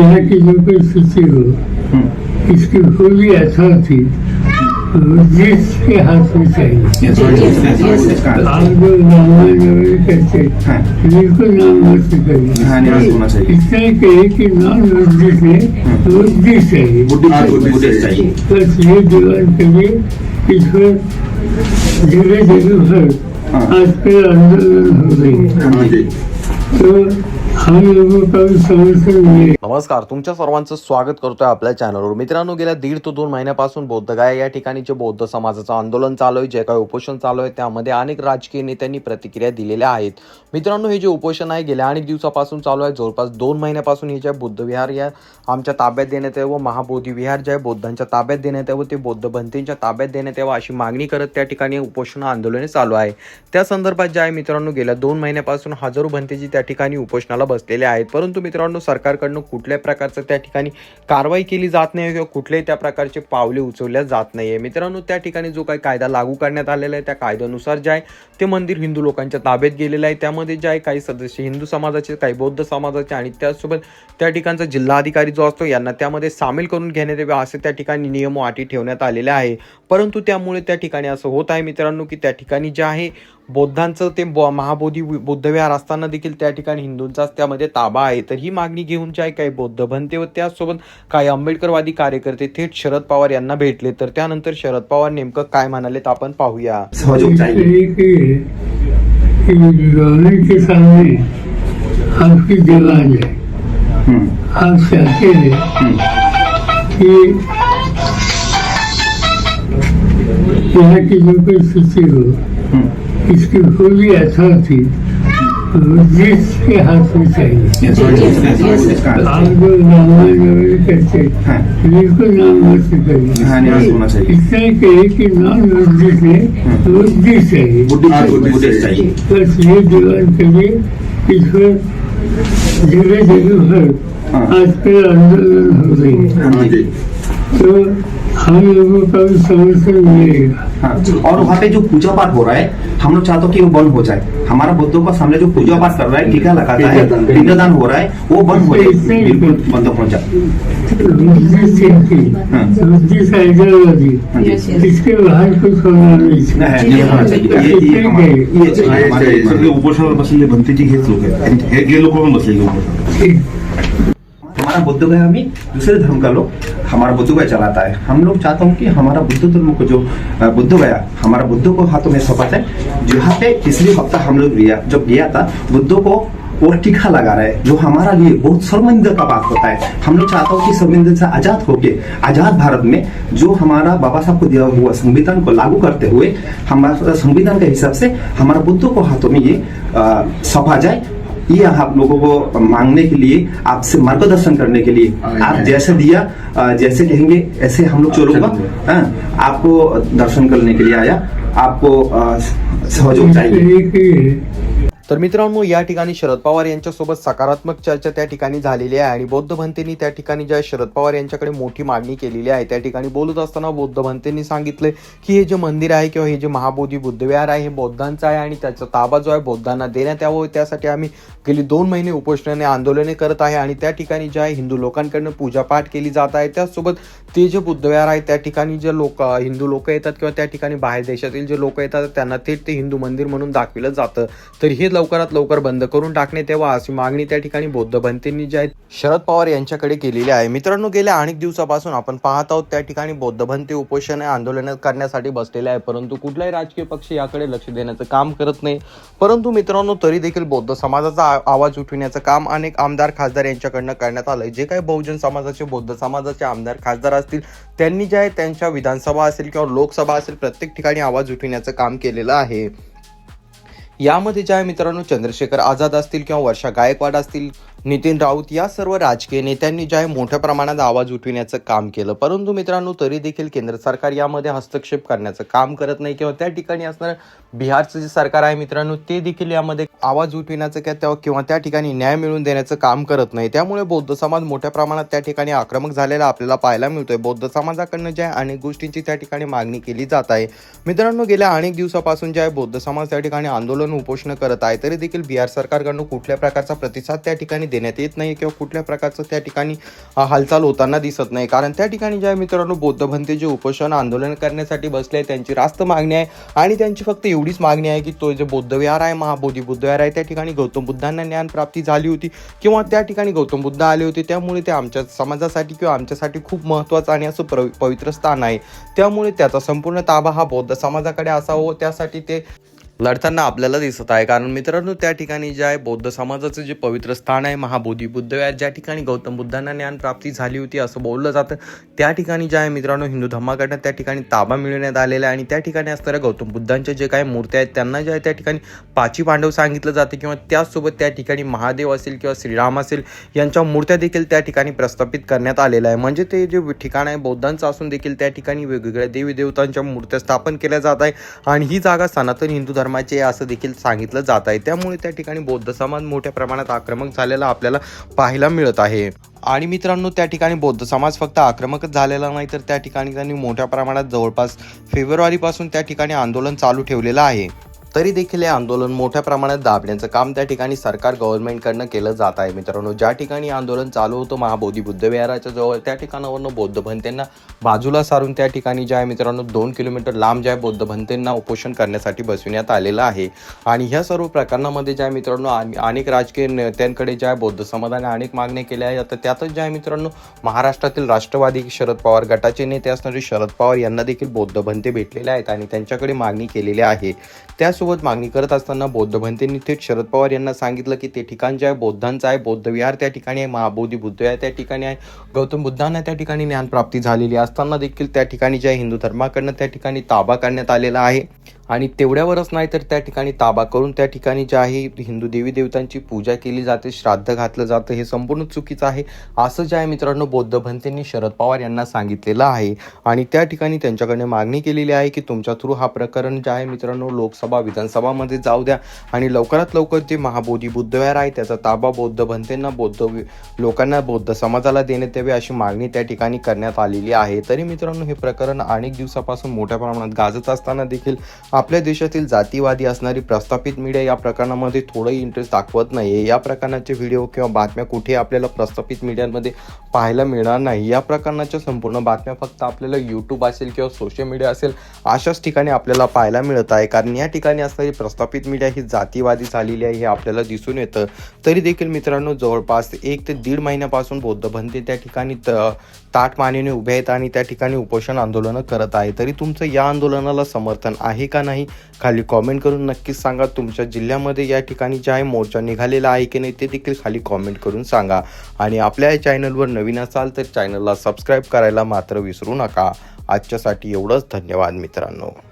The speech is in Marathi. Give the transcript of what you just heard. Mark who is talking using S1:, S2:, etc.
S1: यहाँ की जो परिस्थिति हो। इसकी पूरी अथॉरिटी चाहिए आप जो नामांकन करते बिल्कुल नाम
S2: हाँ, नहीं, होना चाहिए।
S1: कि नॉन बुद्धिस्ट में बुद्धिस्ट चाहिए
S2: बुद्धिस्ट चाहिए
S1: बस ये दीवार करिए इस पर जगह जगह पर
S2: हाँ।
S1: आजकल आंदोलन हो रही है
S2: हाँ जी
S1: तो
S3: नमस्कार तुमच्या सर्वांचं स्वागत करतोय आपल्या चॅनलवर मित्रांनो गेल्या दीड ते दोन महिन्यापासून बौद्धगाया या ठिकाणी जे बौद्ध समाजाचं आंदोलन चालू आहे जे काही उपोषण चालू आहे त्यामध्ये अनेक राजकीय नेत्यांनी प्रतिक्रिया दिलेल्या आहेत. मित्रांनो हे जे उपोषण आहे गेल्या अनेक दिवसापासून चालू आहे. जवळपास दोन महिन्यापासून हे जे बुद्ध विहार या आमच्या ताब्यात देण्यात यावं महाबोधी विहार जे आहे बौद्धांच्या ताब्यात देण्यात यावं ते बौद्ध भंतींच्या ताब्यात देण्यात यावं अशी मागणी करत त्या ठिकाणी उपोषण आंदोलने चालू आहे. त्या संदर्भात जे आहे मित्रांनो गेल्या दोन महिन्यापासून हजारो भंतेजी त्या ठिकाणी उपोषणाला बसलेले आहेत. परंतु मित्रांनो सरकारकडनं कुठल्याही प्रकारचं त्या ठिकाणी कारवाई केली जात नाही किंवा कुठल्याही त्या प्रकारचे पावले उचलल्या जात नाही आहे मित्रांनो त्या ठिकाणी जो काही कायदा लागू करण्यात आलेला आहे त्या कायद्यानुसार जे आहे ते मंदिर हिंदू लोकांच्या ताब्यात गेलेलं आहे. त्यामध्ये जे आहे काही सदस्य हिंदू समाजाचे काही बौद्ध समाजाचे आणि त्यासोबत त्या ठिकाणचा जिल्हाधिकारी जो असतो यांना त्यामध्ये सामील करून घेण्यात यावे असे त्या ठिकाणी नियम अटी ठेवण्यात आलेले आहे. परंतु त्यामुळे त्या ठिकाणी असं होत आहे मित्रांनो की त्या ठिकाणी जे आहे बौद्धांचं ते ब- महाबोधी बुद्धविहार असताना देखील त्या ठिकाणी हिंदूंचाच त्यामध्ये ताबा आहे. तर ही मागणी घेऊन जे आहे काही बौद्ध भंते व त्याचसोबत काही आंबेडकरवादी कार्यकर्ते थेट शरद पवार यांना भेटले. तर त्यानंतर शरद पवार नेमकं काय म्हणालेत आपण पाहूया.
S1: कि है हैं यहाँ जो परिस्थिति हो।
S2: हम्म।
S1: इसकी पूरी अथॉरिटी जिसके हाथ में चाहिए। आप जो नामांकन करते
S2: हाँ।
S1: बिल्कुल नाम
S2: हाँ, नहीं, बस होना चाहिए।
S1: इतना कहे कि नॉन बुद्धिस्ट में बुद्धिस्ट चाहिए। बस ये दीवार करिए इस पर जगह जगह पर
S2: हाँ।
S1: आजकल आंदोलन हो रही है
S2: हाँ
S1: तो हम लोगों का भी समर्थन मिलेगा
S2: हाँ और वहाँ पे जो पूजा पाठ हो रहा है हम लोग चाहते हो कि वो बंद हो जाए हमारा बुद्धों का सामने जो पूजा पाठ कर रहा है टीका लगाता है पिंडदान हो रहा है वो बंद हो जाए बिल्कुल बंद हो जाए हाँ। हाँ
S1: इसके बाहर कुछ नहीं
S4: उपोषणाला बसलेले भंतीची हेच लोक आहेत हे हे लोक पण बसलेले उपोषण
S2: हमारा बुद्ध गया भी दूसरे धर्म का लोग हमारा बुद्ध गया चलाता है। हम लोग चाहता हूँ कि हमारा बुद्ध धर्म को जो बुद्ध गया, हमारा बुद्ध को हाथों में सौंपा है जो यहाँ पे पिछले हफ़्ता हम लोग गया, जब गया था, बुद्धों को और टीका लगा रहा है जो हमारा लिए बहुत शर्मिंदा का बात होता है। हम लोग चाहता हूँ कि शर्मिंदा से आज़ाद होके, आज़ाद भारत में जो हमारा बाबा साहब को दिया हुआ संविधान को लागू करते हुए, हमारा संविधान के हिसाब से हमारा बुद्धों को हाथों में ये सौंपा जाए। ये आप लोगों को मांगने के लिए आपसे मार्गदर्शन करने के लिए। आप जैसे दिया जैसे कहेंगे ऐसे हम लोग चोरों का आपको दर्शन करने के लिए आया आपको सहयोग चाहिए।
S3: तर मित्रांनो या ठिकाणी शरद पवार यांच्यासोबत सकारात्मक चर्चा त्या ठिकाणी झालेली आहे आणि बौद्ध भंतेनी त्या ठिकाणी ज्या शरद पवार यांच्याकडे मोठी मागणी केलेली आहे त्या ठिकाणी बोलत असताना बौद्ध भंतेनी सांगितले की हे जे मंदिर आहे किंवा हे जे महाबोधी बुद्धविहार आहे हे बौद्धांचं आहे आणि त्याचा ताबा जो आहे बौद्धांना देण्यात यावं. त्यासाठी आम्ही गेली दोन महिने उपोषणाने आंदोलने करत आहे आणि त्या ठिकाणी ज्या हिंदू लोकांकडनं पूजापाठ केली जात आहे त्यासोबत ते जे बुद्धविहार आहे त्या ठिकाणी जे लोक हिंदू लोक येतात किंवा त्या ठिकाणी बाहेर देशातील जे लोक येतात त्यांना थेट ते हिंदू मंदिर म्हणून दाखविलं जातं. तर हे लवकरात लवकर बंद करून टाकणे तेव्हा अशी मागणी त्या ठिकाणी बौद्ध भंतेंनी जी आहे शरद पवार यांच्याकडे केलेली आहे. मित्रांनो गेल्या अनेक दिवसापासून आपण पाहत आहोत त्या ठिकाणी बौद्ध भंते उपोषण आंदोलन करण्यासाठी बसलेले आहे. परंतु कुठलाही राजकीय पक्ष याकडे लक्ष देण्याचं काम करत नाही. परंतु मित्रांनो तरी देखील बौद्ध समाजाचा आ- आवाज उठविण्याचं काम अनेक आमदार खासदार यांच्याकडनं करण्यात आलंय. जे काही बहुजन समाजाचे बौद्ध समाजाचे आमदार खासदार असतील त्यांनी जे आहे त्यांच्या विधानसभा असेल किंवा लोकसभा असेल प्रत्येक ठिकाणी आवाज उठविण्याचं काम केलेलं आहे. यामध्ये जे आहे मित्रांनो चंद्रशेखर आझाद असतील किंवा वर्षा गायकवाड असतील नितीन राऊत या सर्व राजकीय नेत्यांनी जे आहे मोठ्या प्रमाणात आवाज उठविण्याचं काम केलं. परंतु मित्रांनो तरी देखील केंद्र सरकार यामध्ये हस्तक्षेप करण्याचं काम करत नाही किंवा त्या ठिकाणी असणारं बिहारचं जे सरकार आहे मित्रांनो ते देखील यामध्ये आवाज उठविण्याचं किंवा त्या- किंवा त्या ठिकाणी न्याय मिळवून देण्याचं काम करत नाही. त्यामुळे बौद्ध समाज मोठ्या प्रमाणात त्या ठिकाणी आक्रमक झालेला आपल्याला पाहायला मिळतोय. बौद्ध समाजाकडनं जे आहे अनेक गोष्टींची त्या ठिकाणी मागणी केली जात आहे. मित्रांनो गेल्या अनेक दिवसापासून जे आहे बौद्ध समाज त्या ठिकाणी आंदोलन उपोषण करत आहे तरी देखील बिहार सरकारकडून कुठल्या प्रकारचा प्रतिसाद त्या ठिकाणी देण्यात येत नाही किंवा कुठल्या प्रकारचं त्या ठिकाणी हालचाल होताना दिसत नाही. कारण त्या ठिकाणी ज्या मित्रांनो बौद्ध भंते जे उपोषण आंदोलन करण्यासाठी बसले आहे त्यांची रास्त मागणी आहे. आणि त्यांची फक्त एवढीच मागणी आहे की तो जे बौद्ध विहार आहे महाबोधी बुद्धविहार आहे त्या ठिकाणी गौतम बुद्धांना ज्ञान प्राप्ती झाली होती. किंवा त्या ठिकाणी गौतम बुद्ध आले होते त्यामुळे ते आमच्या समाजासाठी किंवा आमच्यासाठी खूप महत्त्वाचं आणि असं प्र पवित्र स्थान आहे. त्यामुळे त्याचा संपूर्ण ताबा हा बौद्ध समाजाकडे असावा त्यासाठी ते लढताना आपल्याला दिसत आहे. कारण मित्रांनो त्या ठिकाणी जे आहे बौद्ध समाजाचं जे पवित्र स्थान आहे महाबोधी बुद्ध ज्या ठिकाणी गौतम बुद्धांना ज्ञान प्राप्ती झाली होती असं बोललं जातं. त्या ठिकाणी जे आहे मित्रांनो हिंदू धर्माकडनं त्या ठिकाणी ताबा मिळवण्यात आलेला आहे. आणि त्या ठिकाणी असणाऱ्या गौतम बुद्धांच्या जे काही मूर्त्या आहेत त्यांना जे आहे त्या ठिकाणी पाची पांडव सांगितलं जातं किंवा त्याचसोबत त्या ठिकाणी महादेव असेल किंवा श्रीराम असेल यांच्या मूर्त्या देखील त्या ठिकाणी प्रस्थापित करण्यात आलेल्या आहे म्हणजे ते जे ठिकाण आहे बौद्धांचं असून देखील त्या ठिकाणी वेगवेगळ्या देवी देवतांच्या मूर्त्या स्थापन केल्या जात आहे आणि ही जागा सनातन हिंदू धर्म धर्माचे असं देखील सांगितलं जात आहे. त्यामुळे त्या ठिकाणी बौद्ध समाज मोठ्या प्रमाणात आक्रमक झालेला आपल्याला पाहायला मिळत आहे. आणि मित्रांनो त्या ठिकाणी बौद्ध समाज फक्त आक्रमकच झालेला नाही तर त्या ठिकाणी त्यांनी मोठ्या प्रमाणात जवळपास फेब्रुवारीपासून त्या ठिकाणी आंदोलन चालू ठेवलेलं आहे. तरी देखील हे आंदोलन मोठ्या प्रमाणात दाबण्याचं काम त्या ठिकाणी सरकार गव्हर्नमेंटकडनं केलं जात आहे. मित्रांनो ज्या ठिकाणी आंदोलन चालू होतं महाबोधी बुद्धविहाराच्या जवळ त्या ठिकाणावरनं बौद्ध भंतेंना बाजूला सारून त्या ठिकाणी जे आहे मित्रांनो दोन किलोमीटर लांब जे आहे बौद्ध भंतेंना उपोषण करण्यासाठी बसविण्यात आलेलं आहे. आणि ह्या सर्व प्रकरणामध्ये जे आहे मित्रांनो आणि- अनेक राजकीय नेत्यांकडे जे आहे बौद्ध समाजाने अनेक मागण्या केल्या आहेत. आता त्यातच जे आहे मित्रांनो महाराष्ट्रातील राष्ट्रवादी शरद पवार गटाचे नेते असणारे शरद पवार यांना देखील बौद्ध भंते भेटलेले आहेत आणि त्यांच्याकडे मागणी केलेली आहे. त्यासोबत मागणी करत असताना बौद्ध भंतेंनी थेट शरद पवार यांना सांगितलं की ते ठिकाण जे आहे बौद्धांचं आहे बौद्ध विहार त्या ठिकाणी आहे महाबोधी बुद्ध आहे त्या ठिकाणी आहे गौतम बुद्धांना त्या ठिकाणी ज्ञानप्राप्ती झालेली असताना देखील त्या ठिकाणी जे आहे हिंदू धर्माकडनं त्या ठिकाणी ताबा करण्यात आलेला आहे. आणि तेवढ्यावरच नाही तर त्या ठिकाणी ताबा करून त्या ठिकाणी जे आहे हिंदू देवी देवतांची पूजा केली जाते श्राद्ध घातलं जातं हे संपूर्ण चुकीचं आहे असं जे आहे मित्रांनो बौद्ध भंतेंनी शरद पवार यांना सांगितलेलं आहे. आणि त्या ठिकाणी त्यांच्याकडे मागणी केलेली आहे की तुमच्या थ्रू हा प्रकरण जे आहे मित्रांनो लोकसभा विधानसभामध्ये जाऊ द्या. आणि लवकरात लवकर जे महाबोधी बुद्धविहार आहे त्याचा ताबा बौद्ध भंतेंना बौद्ध लोकांना बौद्ध समाजाला देण्यात यावे अशी मागणी त्या ठिकाणी करण्यात आलेली आहे. तरी मित्रांनो हे प्रकरण अनेक दिवसापासून मोठ्या प्रमाणात गाजत असताना देखील आपल्या देशातील जातीवादी असणारी प्रस्थापित मीडिया या प्रकरणामध्ये थोडंही इंटरेस्ट दाखवत नाही आहे या प्रकरणाचे व्हिडिओ किंवा बातम्या कुठे आपल्याला प्रस्थापित मीडियामध्ये पाहायला मिळणार नाही. या प्रकरणाच्या संपूर्ण बातम्या फक्त आपल्याला यूट्यूब असेल किंवा सोशल मीडिया असेल अशाच ठिकाणी आपल्याला पाहायला मिळत आहे. कारण या ठिकाणी असणारी प्रस्थापित मीडिया ही जातीवादी झालेली आहे हे आपल्याला दिसून येतं. तरी देखील मित्रांनो जवळपास एक ते दीड महिन्यापासून बौद्ध बनते त्या ठिकाणी त ताट मानेने उभे आहेत आणि त्या ठिकाणी उपोषण आंदोलनं करत आहे. तरी तुमचं या आंदोलनाला समर्थन आहे का नाही? खाली कॉमेंट करून नक्कीच सांगा. तुमच्या जिल्ह्यामध्ये या ठिकाणी जे आहे मोर्चा निघालेला आहे की नाही ते देखील खाली कॉमेंट करून सांगा. आणि आपल्या या चॅनलवर नवीन असाल तर चॅनलला सबस्क्राईब करायला मात्र विसरू नका. आजच्यासाठी एवढंच. धन्यवाद मित्रांनो.